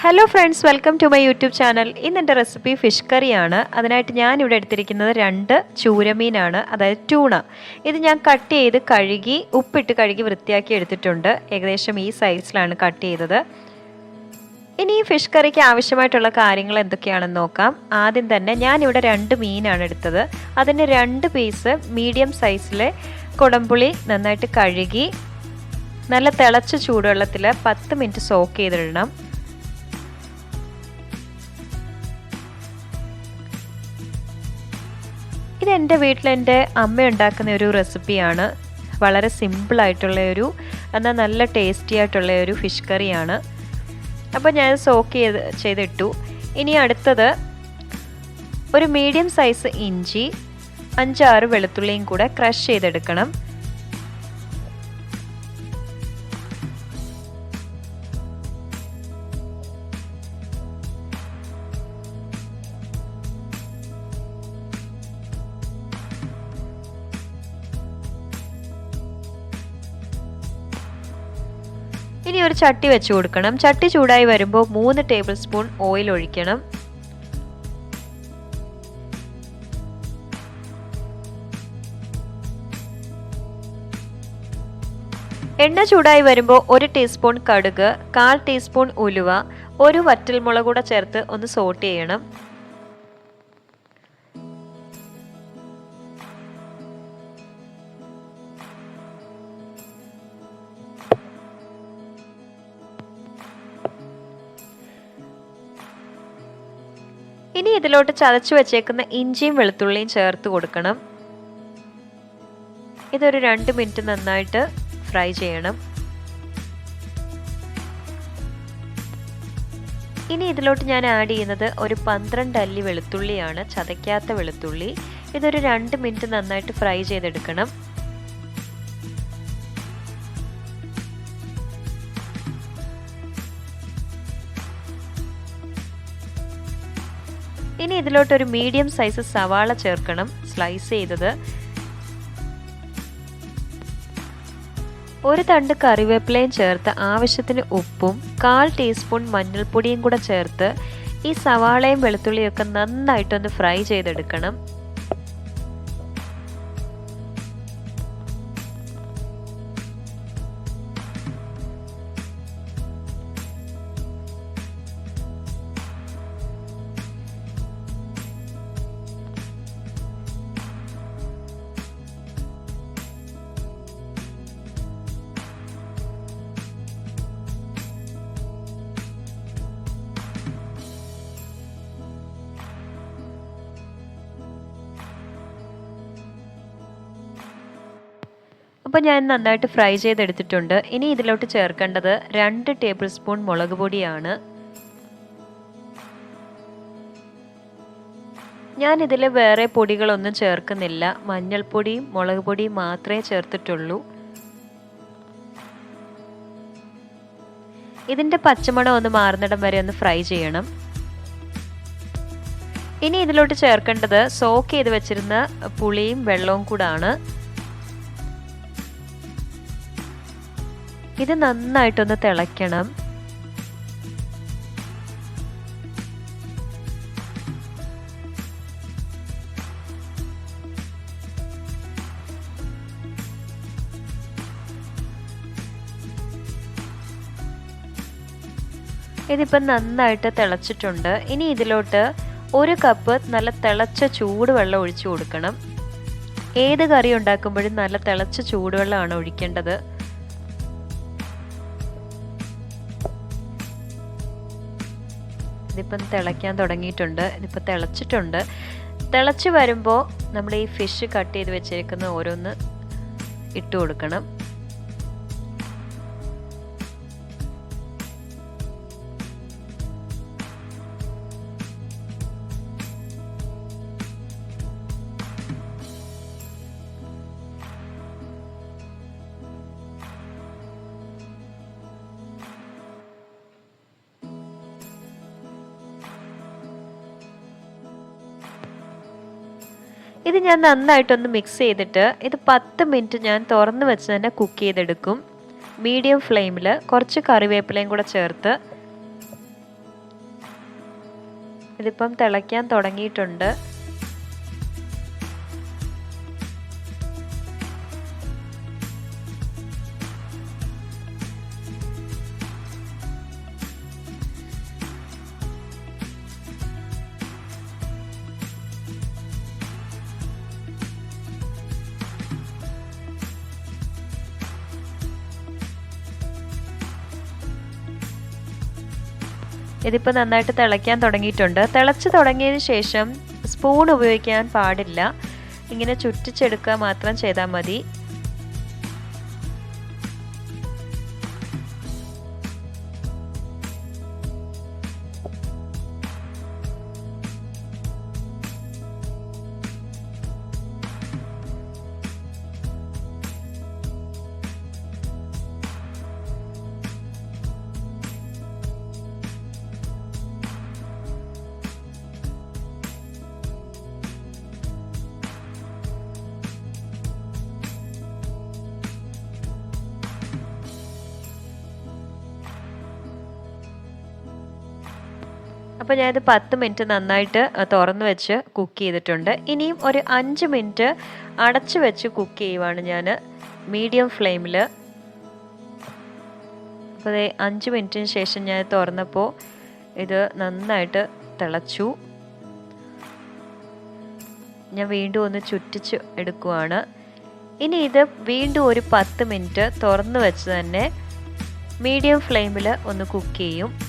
Hello friends welcome to my YouTube channel ഇന്ന് എന്റെ recipe fish കറിയാണ് അതിനായിട്ട് ഞാൻ ഇവിടെ എടുത്തിരിക്കുന്നത് രണ്ട് ചൂരമീനാണ് അതായത് ട്യൂണ ഇത് ഞാൻ കട്ട് ചെയ്ത് കഴുകി ഉപ്പിട്ട് കഴുകി വൃത്തിയാക്കി എടുത്തിട്ടുണ്ട്. ഏകദേശം ഈ സൈസിലാണ് കട്ട് ചെയ്തത്. ഇനി ഈ ഫിഷ് കറിക്ക് ആവശ്യമായിട്ടുള്ള കാര്യങ്ങൾ എന്തൊക്കെയാണെന്ന് നോക്കാം. ആദ്യം തന്നെ ഞാനിവിടെ രണ്ട് മീനാണ് എടുത്തത്. അതിന് രണ്ട് പീസ് മീഡിയം സൈസിലെ കുടംപുളി നന്നായിട്ട് കഴുകി നല്ല തിളച്ച ചൂടുവെള്ളത്തിൽ പത്ത് മിനിറ്റ് സോക്ക് ചെയ്തിടണം. ഇത് എന്റെ വീട്ടിൽ എന്റെ അമ്മ ഉണ്ടാക്കുന്ന ഒരു റെസിപ്പിയാണ്. വളരെ സിമ്പിളായിട്ടുള്ള ഒരു എന്നാൽ നല്ല ടേസ്റ്റി ആയിട്ടുള്ള ഒരു ഫിഷ് കറിയാണ് അപ്പോൾ ഞാൻ സോക്ക് ചെയ്ത് ചെയ്തിട്ടു. ഇനി അടുത്തത് ഒരു മീഡിയം സൈസ് ഇഞ്ചി അഞ്ചാറ് വെളുത്തുള്ളിയും കൂടെ ക്രഷ് ചെയ്തെടുക്കണം. ഒരു ചട്ടി വെച്ച് കൊടുക്കണം. ചട്ടി ചൂടായി വരുമ്പോൾ മൂന്ന് ടേബിൾ സ്പൂൺ ഓയിൽ ഒഴിക്കണം. എണ്ണ ചൂടായി വരുമ്പോൾ ഒരു ടീസ്പൂൺ കടുക് കാൽ ടീസ്പൂൺ ഉലുവ ഒരു വറ്റൽമുളക് കൂടെ ചേർത്ത് ഒന്ന് സോട്ട് ചെയ്യണം. ഇതിലോട്ട് ചതച്ചു വെച്ചേക്കുന്ന ഇഞ്ചിയും വെളുത്തുള്ളിയും ചേർത്ത് കൊടുക്കണം. ഇതൊരു രണ്ട് മിനിറ്റ് നന്നായിട്ട് ഫ്രൈ ചെയ്യണം. ഇനി ഇതിലോട്ട് ഞാൻ ആഡ് ചെയ്യുന്നത് ഒരു പന്ത്രണ്ട് അല്ലി വെളുത്തുള്ളിയാണ് ചതയ്ക്കാത്ത വെളുത്തുള്ളി. ഇതൊരു രണ്ട് മിനിറ്റ് നന്നായിട്ട് ഫ്രൈ ചെയ്തെടുക്കണം. ഇനി ഇതിലോട്ട് ഒരു മീഡിയം സൈസ് സവാള ചേർക്കണം. സ്ലൈസ് ചെയ്തത്. ഒരു തണ്ട് കറിവേപ്പിലയും ചേർത്ത് ആവശ്യത്തിന് ഉപ്പും കാൽ ടീസ്പൂൺ മഞ്ഞൾപ്പൊടിയും കൂടെ ചേർത്ത് ഈ സവാളയും വെളുത്തുള്ളിയും ഒക്കെ നന്നായിട്ടൊന്ന് ഫ്രൈ ചെയ്തെടുക്കണം. അപ്പോൾ ഞാൻ നന്നായിട്ട് ഫ്രൈ ചെയ്തെടുത്തിട്ടുണ്ട്. ഇനി ഇതിലോട്ട് ചേർക്കേണ്ടത് രണ്ട് ടേബിൾ സ്പൂൺ മുളക് പൊടിയാണ്. ഞാൻ ഇതിൽ വേറെ പൊടികളൊന്നും ചേർക്കുന്നില്ല. മഞ്ഞൾപ്പൊടിയും മുളക് പൊടിയും മാത്രമേ ചേർത്തിട്ടുള്ളൂ. ഇതിന്റെ പച്ചമണം ഒന്ന് മാറുന്നിടം വരെ ഒന്ന് ഫ്രൈ ചെയ്യണം. ഇനി ഇതിലോട്ട് ചേർക്കേണ്ടത് സോക്ക് ചെയ്ത് വെച്ചിരുന്ന പുളിയും വെള്ളവും കൂടാണ്. ഇത് നന്നായിട്ടൊന്ന് തിളയ്ക്കണം. ഇതിപ്പം നന്നായിട്ട് തിളച്ചിട്ടുണ്ട്. ഇനി ഇതിലോട്ട് ഒരു കപ്പ് നല്ല തിളച്ച ചൂടുവെള്ളം ഒഴിച്ചു കൊടുക്കണം. ഏത് കറി ഉണ്ടാക്കുമ്പോഴും നല്ല തിളച്ച ചൂടുവെള്ളമാണ് ഒഴിക്കേണ്ടത്? ഇതിപ്പം തിളയ്ക്കാൻ തുടങ്ങിയിട്ടുണ്ട്. ഇതിപ്പോൾ തിളച്ചിട്ടുണ്ട്. തിളച്ച് വരുമ്പോൾ നമ്മൾ ഈ ഫിഷ് കട്ട് ചെയ്ത് വെച്ചേക്കുന്ന ഓരോന്ന് ഇട്ട് കൊടുക്കണം. ഇത് ഞാൻ നന്നായിട്ടൊന്ന് മിക്സ് ചെയ്തിട്ട് ഇത് പത്ത് മിനിറ്റ് ഞാൻ തുറന്ന് വെച്ച് തന്നെ കുക്ക് ചെയ്തെടുക്കും. മീഡിയം ഫ്ലെയിമിൽ കുറച്ച് കറിവേപ്പിലയും കൂടെ ചേർത്ത്. ഇതിപ്പം തിളയ്ക്കാൻ തുടങ്ങിയിട്ടുണ്ട്. ഇതിപ്പോൾ നന്നായിട്ട് തിളയ്ക്കാൻ തുടങ്ങിയിട്ടുണ്ട്. തിളച്ച് തുടങ്ങിയതിന് ശേഷം സ്പൂൺ ഉപയോഗിക്കാൻ പാടില്ല. ഇങ്ങനെ ചുറ്റിച്ചെടുക്കുക മാത്രം ചെയ്താൽ മതി. അപ്പോൾ ഞാനിത് പത്ത് മിനിറ്റ് നന്നായിട്ട് തുറന്ന് വെച്ച് കുക്ക് ചെയ്തിട്ടുണ്ട്. ഇനിയും ഒരു അഞ്ച് മിനിറ്റ് അടച്ച് വെച്ച് കുക്ക് ചെയ്യുവാണ് ഞാൻ മീഡിയം ഫ്ലെയിമിൽ അപ്പോൾ അതേ അഞ്ച് മിനിറ്റിന് ശേഷം ഞാൻ തുറന്നപ്പോൾ ഇത് നന്നായിട്ട് തിളച്ചു. ഞാൻ വീണ്ടും ഒന്ന് ചുറ്റിച്ച് എടുക്കുവാണ്. ഇനി ഇത് വീണ്ടും ഒരു പത്ത് മിനിറ്റ് തുറന്ന് വെച്ച് തന്നെ മീഡിയം ഫ്ലെയിമിൽ ഒന്ന് കുക്ക് ചെയ്യും.